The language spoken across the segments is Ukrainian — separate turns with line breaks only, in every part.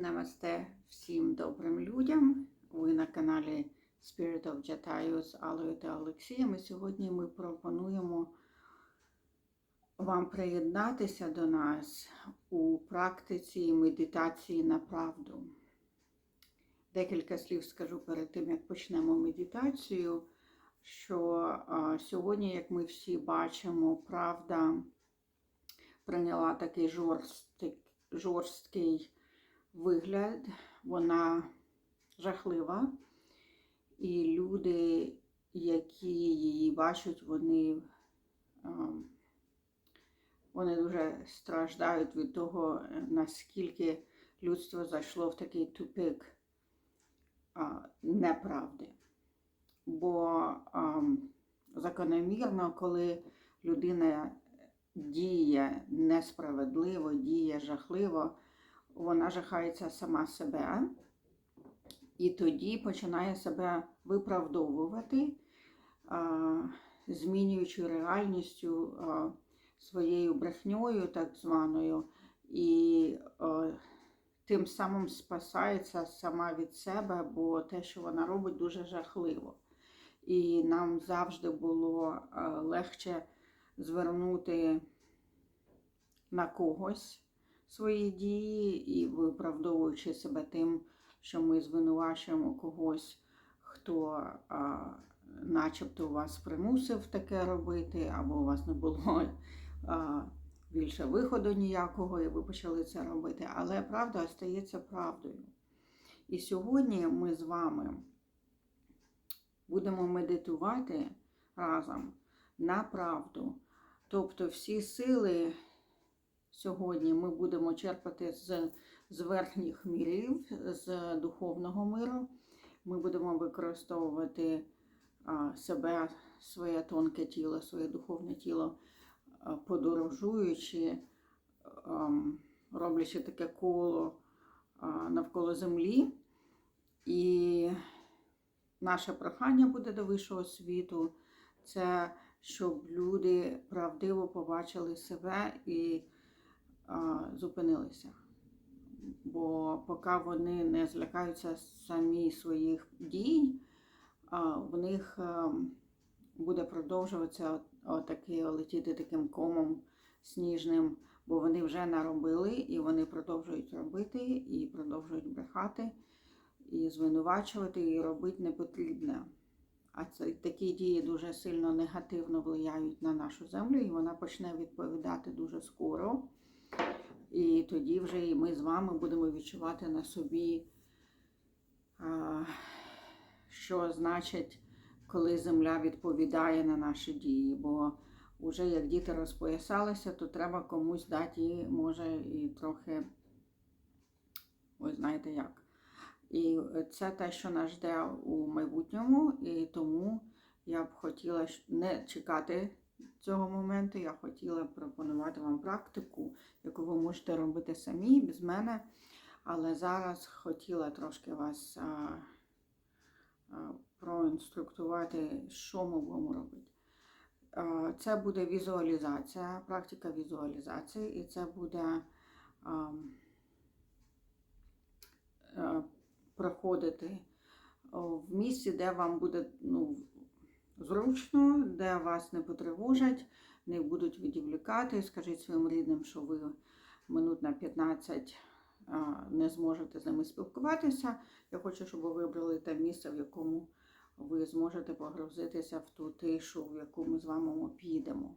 Намасте всім добрим людям. Ви на каналі Spirit of Jatayu з Алою та Олексієм. І сьогодні ми пропонуємо вам приєднатися до нас у практиці медитації на правду. Декілька слів скажу перед тим, як почнемо медитацію, що сьогодні, як ми всі бачимо, правда прийняла такий жорсткий, жорсткий вигляд, вона жахлива. І люди, які її бачать, вони, ем, вони дуже страждають від того, наскільки людство зайшло в такий тупик неправди. Бо ем, закономірно, коли людина діє несправедливо, діє жахливо, вона жахається сама себе і тоді починає себе виправдовувати, змінюючи реальністю своєю брехньою, так званою, і тим самим спасається сама від себе, бо те, що вона робить, дуже жахливо. І нам завжди було легше звернути на когось свої дії і виправдовуючи себе тим, що ми звинувачуємо когось, хто а, начебто вас примусив таке робити, або у вас не було а, більше виходу ніякого, і ви почали це робити. Але правда остається правдою. І сьогодні ми з вами будемо медитувати разом на правду. Тобто всі сили сьогодні ми будемо черпати з, з верхніх мірів, з духовного миру. Ми будемо використовувати себе, своє тонке тіло, своє духовне тіло, подорожуючи, а, роблячи таке коло навколо землі. І наше прохання буде до вищого світу. Це щоб люди правдиво побачили себе і зупинилися. Бо поки вони не злякаються самі своїх дій, в них буде продовжуватися отаке летіти таким комом сніжним, бо вони вже наробили і вони продовжують робити, і продовжують брехати, і звинувачувати, і робити непотрібне. А це такі дії дуже сильно негативно впливають на нашу землю, і вона почне відповідати дуже скоро. І тоді вже і ми з вами будемо відчувати на собі, що значить, коли земля відповідає на наші дії. Бо вже як діти розпоясалися, то треба комусь дати, може, і трохи, ви знаєте як. І це те, що нас жде у майбутньому, і тому я б хотіла не чекати цього моменту. Я хотіла пропонувати вам практику, яку ви можете робити самі без мене. Але зараз хотіла трошки вас а, а, проінструктувати, що ми будемо робити. А, це буде візуалізація, практика візуалізації, і це буде. А, а, проходити в місці, де вам буде ну, зручно, де вас не потривожать, не будуть відвлікати. Скажіть своїм рідним, що ви минут на 15 не зможете з ними спілкуватися. Я хочу, щоб ви вибрали те місце, в якому ви зможете погрузитися в ту тишу, в яку ми з вами підемо.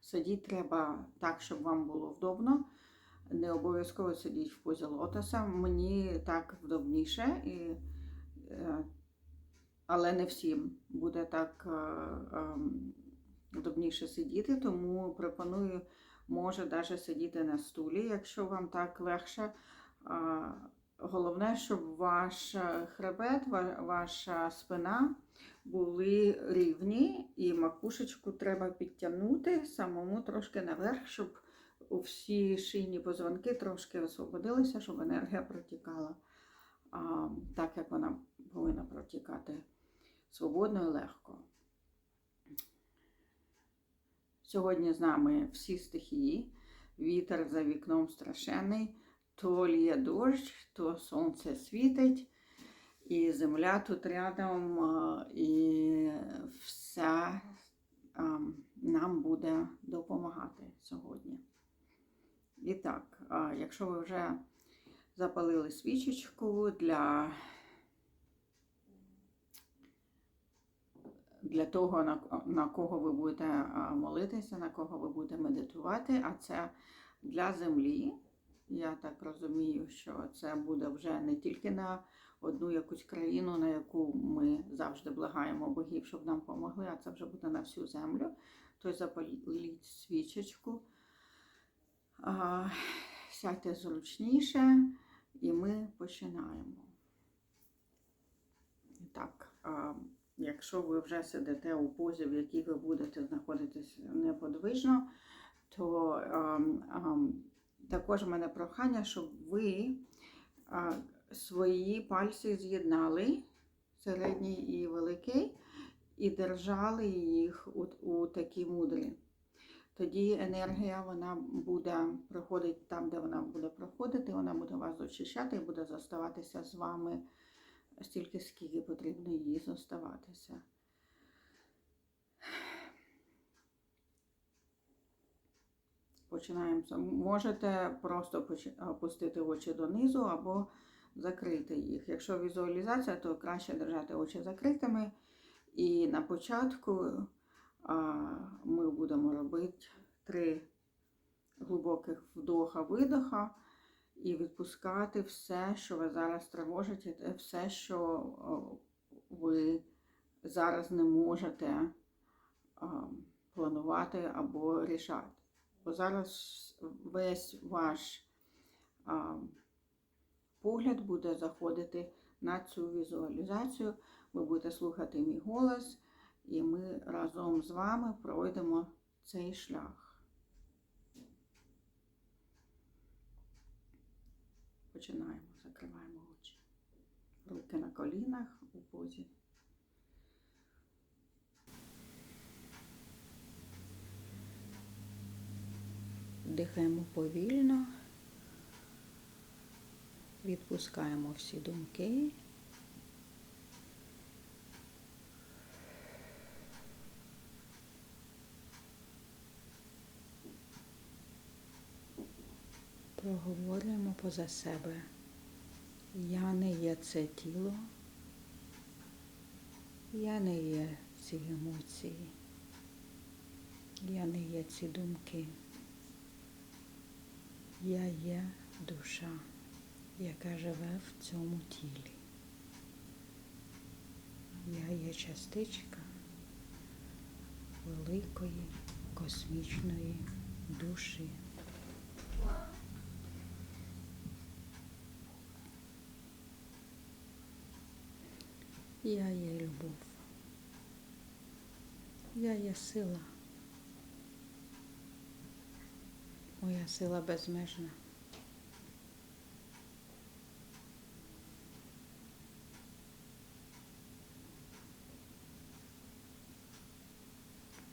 Сидіть треба так, щоб вам було вдобно. Не обов'язково сидіть в позі лотоса. Мені так вдобніше, і, але не всім буде так вдобніше сидіти, тому пропоную, може навіть сидіти на стулі, якщо вам так легше. Головне, щоб ваш хребет, ваша спина були рівні, і макушечку треба підтягнути самому трошки наверх, щоб всі шийні позвонки трошки освободилися, щоб енергія протікала так, як вона повинна протікати свободно і легко. Сьогодні з нами всі стихії. вітер за вікном страшенний, то лє дощ, то сонце світить, і земля тут рядом, і все нам буде допомагати сьогодні. І так, якщо ви вже запалили свічечку для, для того, на, на кого ви будете молитися, на кого ви будете медитувати, а це для землі. Я так розумію, що це буде вже не тільки на одну якусь країну, на яку ми завжди благаємо богів, щоб нам допомогли, а це вже буде на всю землю. Тобто запаліть свічечку, сядьте зручніше, і ми починаємо. Так, якщо ви вже сидите у позі, в якій ви будете знаходитись неподвижно, то а, а, також в мене прохання, щоб ви а, свої пальці з'єднали, середній і великий, і держали їх у, у такі мудрі. Тоді енергія вона буде проходити там, де вона буде проходити, вона буде вас очищати і буде зоставатися з вами стільки, скільки потрібно їй зоставатися. Починаємо. Можете просто опустити очі донизу або закрити їх. Якщо візуалізація, то краще держати очі закритими. І на початку ми будемо робити три глибоких вдоха-видоха і відпускати все, що вас зараз тривожить, все, що ви зараз не можете планувати або рішати. Бо зараз весь ваш погляд буде заходити на цю візуалізацію. Ви будете слухати мій голос, і ми разом з вами пройдемо цей шлях. Починаємо, закриваємо очі. Руки на колінах у позі. Дихаємо повільно, відпускаємо всі думки. Поза себе. Я не є це тіло, я не є ці емоції, я не є ці думки. Я є душа, яка живе в цьому тілі. Я є частичка великої космічної душі. Я є любов. Я є сила. Моя сила безмежна.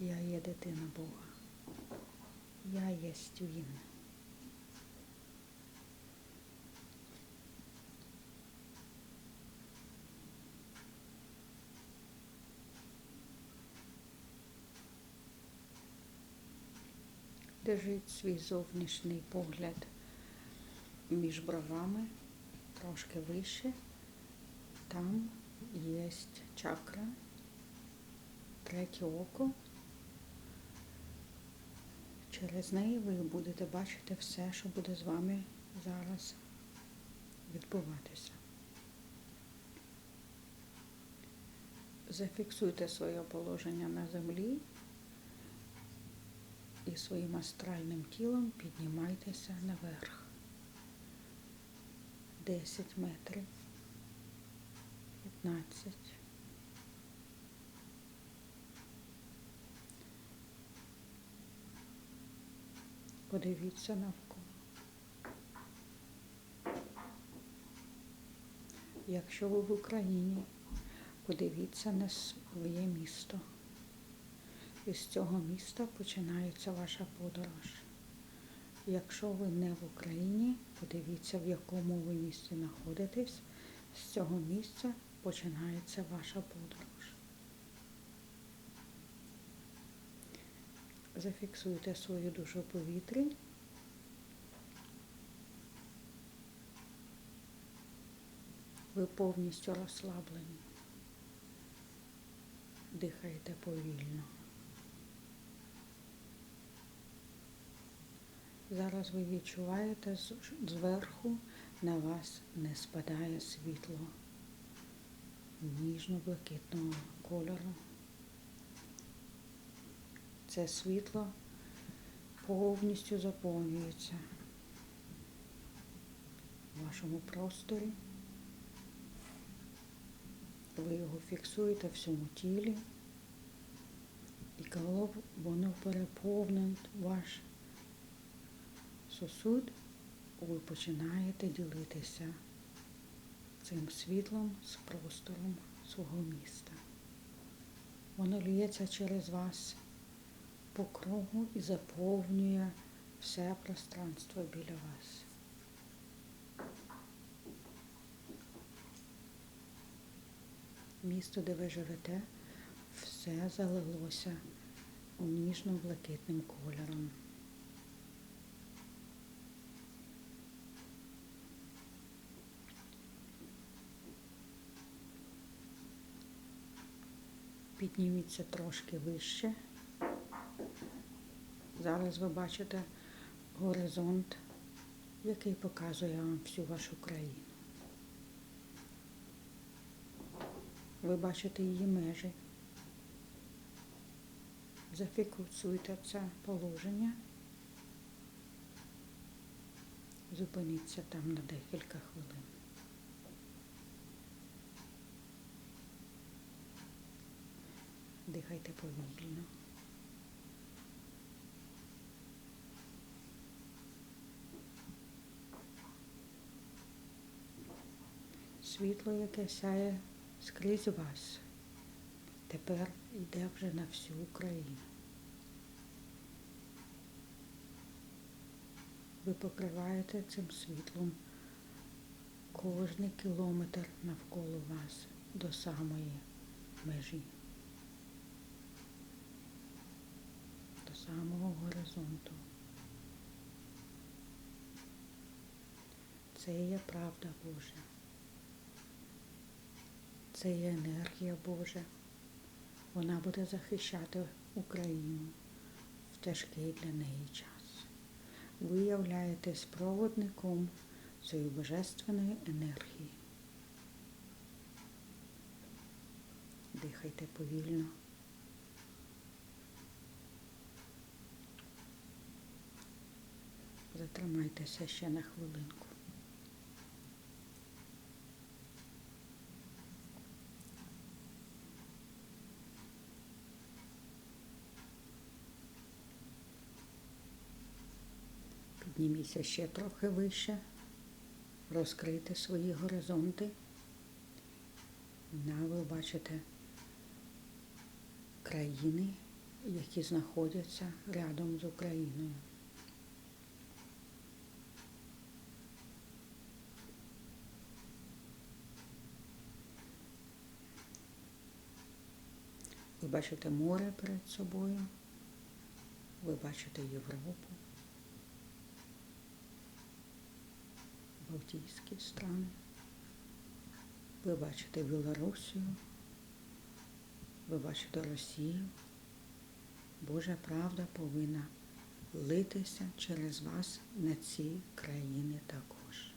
Я є дитина Бога. Я єсть Він. Держіть свій зовнішній погляд між бровами, трошки вище. Там є чакра, третє око. Через неї ви будете бачити все, що буде з вами зараз відбуватися. Зафіксуйте своє положення на землі і своїм астральним тілом піднімайтеся наверх. 10 метрів, 15. Подивіться навколо. Якщо ви в Україні, подивіться на своє місто. І з цього міста починається ваша подорож.
Якщо ви не в Україні, подивіться, в якому ви місці знаходитесь. З цього місця починається ваша подорож. Зафіксуйте свою душу повітрі. Ви повністю розслаблені. Дихайте повільно. Зараз ви відчуваєте зверху на вас не спадає світло ніжно-блакитного кольору. Це світло повністю заповнюється в вашому просторі. Ви його фіксуєте в всьому тілі, і коли воно переповнить ваш сосуд, ви починаєте ділитися цим світлом з простором свого міста. Воно ліється через вас по кругу і заповнює все пространство біля вас. Місто, де ви живете, все залилося ніжно-блакитним кольором. Підніміться трошки вище. Зараз ви бачите горизонт, який показує вам всю вашу країну. Ви бачите її межі. Зафіксуйте це положення. Зупиніться там на декілька хвилин. Дихайте повільно. Світло, яке сяє скрізь вас, тепер йде вже на всю Україну. Ви покриваєте цим світлом кожний кілометр навколо вас до самої межі. до самого горизонту. Це є правда Божа. Це є енергія Божа. Вона буде захищати Україну в тяжкий для неї час. Ви являєтесь проводником цієї божественної енергії. Дихайте повільно. Затримайтеся ще на хвилинку. Підніміться ще трохи вище, розкрийте свої горизонти. На ви бачите країни, які знаходяться рядом з Україною. Ви бачите море перед собою, ви бачите Європу, Балтійські страни, ви бачите Білорусію, ви бачите Росію. Божа правда повинна литися через вас на ці країни також.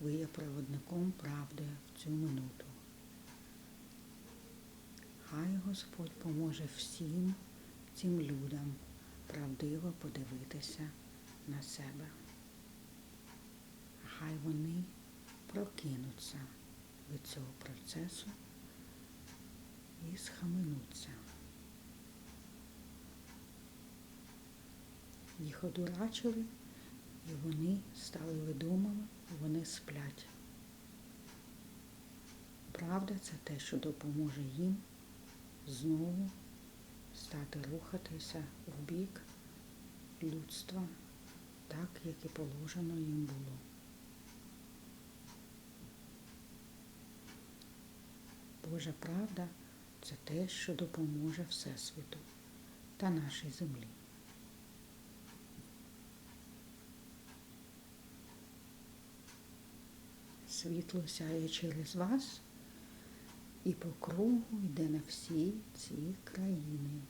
Ви є проводником правди в цю минуту. Хай Господь поможе всім цим людям правдиво подивитися на себе. Хай вони прокинуться від цього процесу і схаменуться. Їх одурачили, і вони стали видумами, вони сплять. Правда це те, що допоможе їм знову стати рухатися в бік людства так, як і положено їм було. Божа правда це те, що допоможе Всесвіту та нашій землі. Світло сяє через вас і по кругу йде на всі ці країни.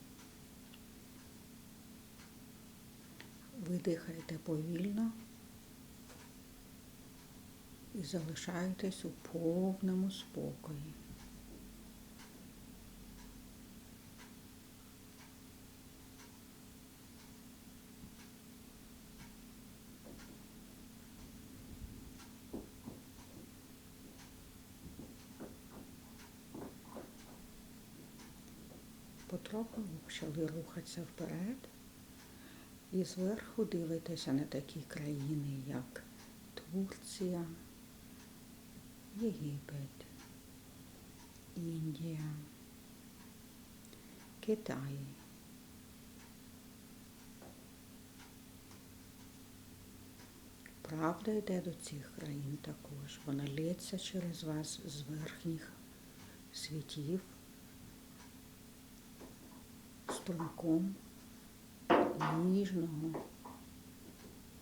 Видихайте повільно і залишайтесь у повному спокої. Потроху почали рухатися вперед і зверху дивитеся на такі країни, як Турція, Єгипет, Індія, Китай. Правда йде до цих країн також. Вона лється через вас з верхніх світів струмком ніжного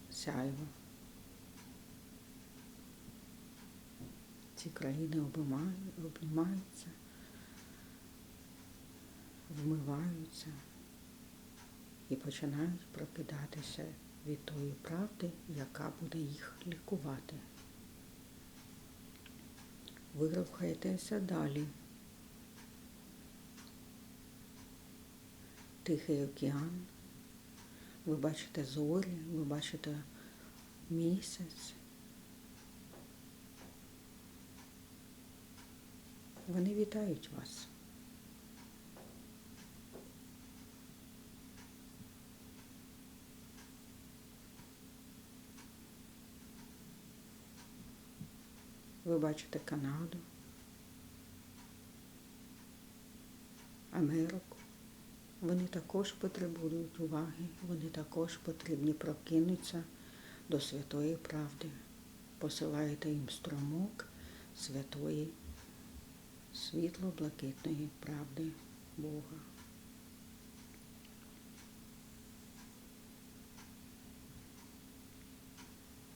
сяйва. Ці країни обнімаються, вмиваються і починають прокидатися від тої правди, яка буде їх лікувати. Ви рухаєтеся далі. Тихий океан. Ви бачите зорі, ви бачите місяць. Вони вітають вас. Ви бачите Канаду, Америку. Вони також потребують уваги, вони також потрібні прокинутися до святої правди. Посилаєте їм струмок святої, світло-блакитної правди Бога.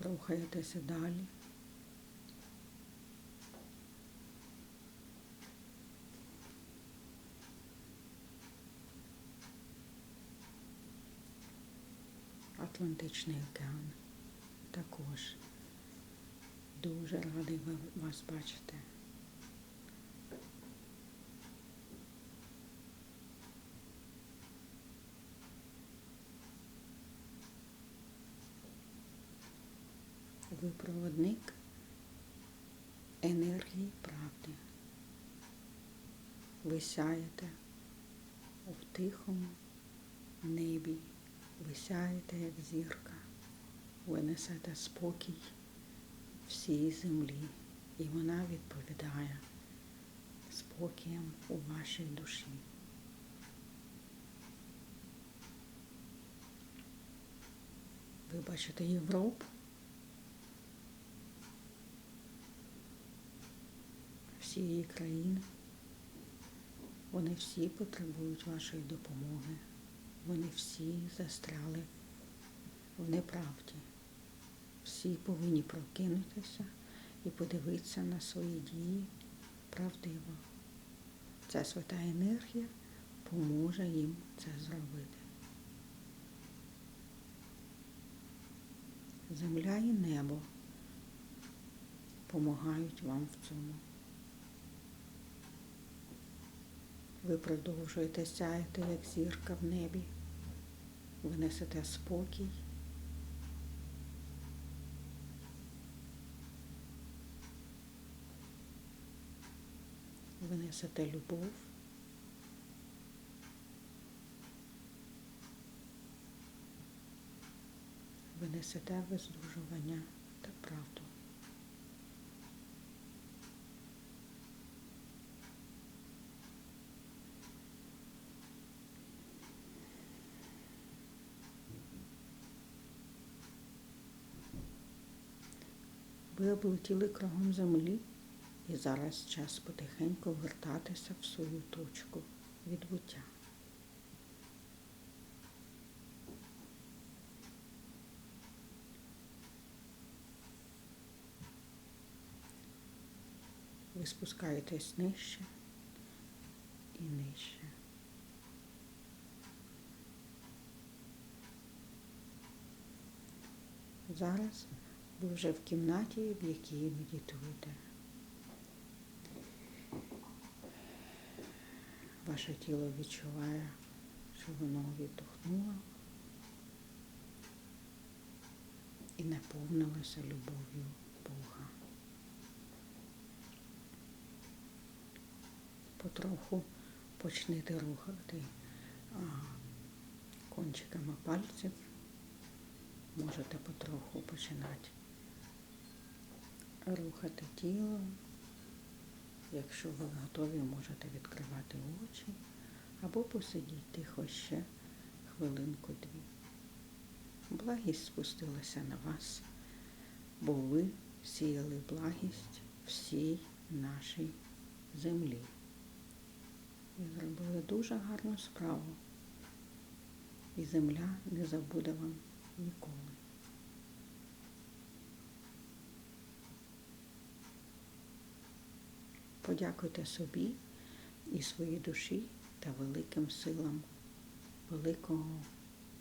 Рухаєтеся далі. Атлантичний океан також. Дуже радий вас бачити. Ви проводник енергії правди. Ви сяєте у тихому небі. Ви сяєте, як зірка, ви несете спокій всій землі, і вона відповідає спокієм у вашій душі. Ви бачите Європу, всі її країни, вони всі потребують вашої допомоги. Вони всі застряли в неправді. Всі повинні прокинутися і подивитися на свої дії правдиво. Ця свята енергія поможе їм це зробити. Земля і небо помагають вам в цьому. Ви продовжуєте сяяти, як зірка в небі. Ви спокій. Ви несете любов. Ви несете виздужування та правду. Ви облетіли кругом землі, і зараз час потихеньку вертатися в свою точку відбуття. Ви спускаєтесь нижче і нижче. Зараз ви вже в кімнаті, в якій медитуєте. Ваше тіло відчуває, що воно віддохнуло і наповнилося любов'ю Бога. Потроху почнете рухати кончиками пальців. Можете потроху починати рухати тіло. Якщо ви готові, можете відкривати очі або посидіти тихо ще хвилинку-дві. Благість спустилася на вас, бо ви сіяли благість всій нашій землі. І зробили дуже гарну справу. І земля не забуде вам ніколи. Подякуйте собі і своїй душі та великим силам великого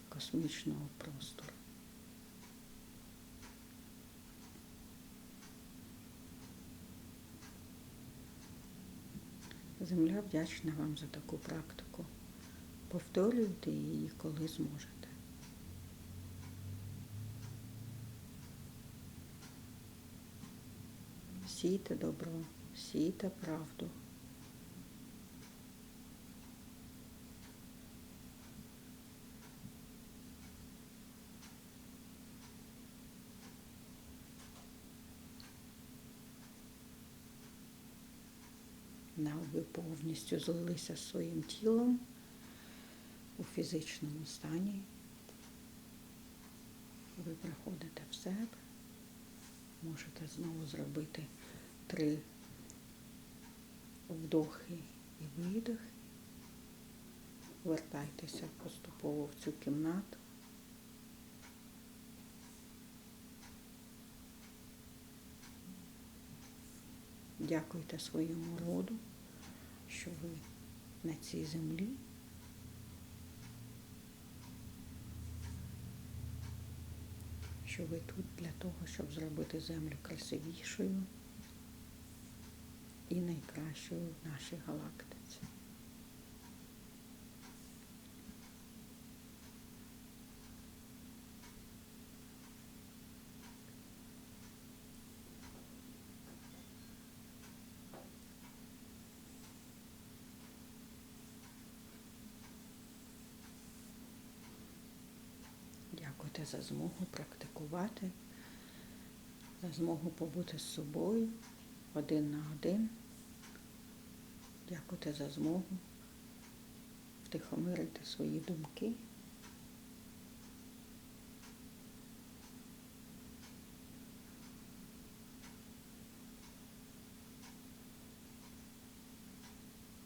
космічного простору. Земля вдячна вам за таку практику. Повторюйте її, коли зможете. Сійте добро, сійте правду. На ви повністю злилися з своїм тілом у фізичному стані. Ви приходите в себе, можете знову зробити три вдохи і видохи. Вертайтеся поступово в цю кімнату. Дякуйте своєму роду, що ви на цій землі. Що ви тут для того, щоб зробити землю красивішою і найкращою в нашій галактиці. Дякуйте за змогу практикувати, за змогу побути з собою один на один. Дякуйте за змогу втихомирити свої думки.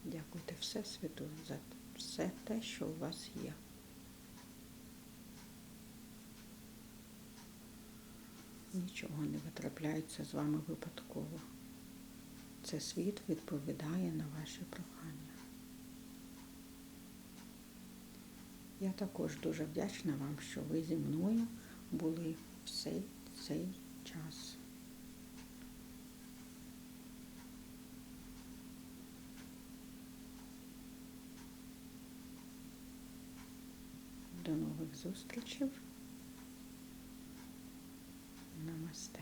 Дякуйте Всесвіту за все те, що у вас є. Нічого не витрапляється з вами випадково. Це світ відповідає на ваші прохання. Я також дуже вдячна вам, що ви зі мною були все цей час. До нових зустрічей. Намасте.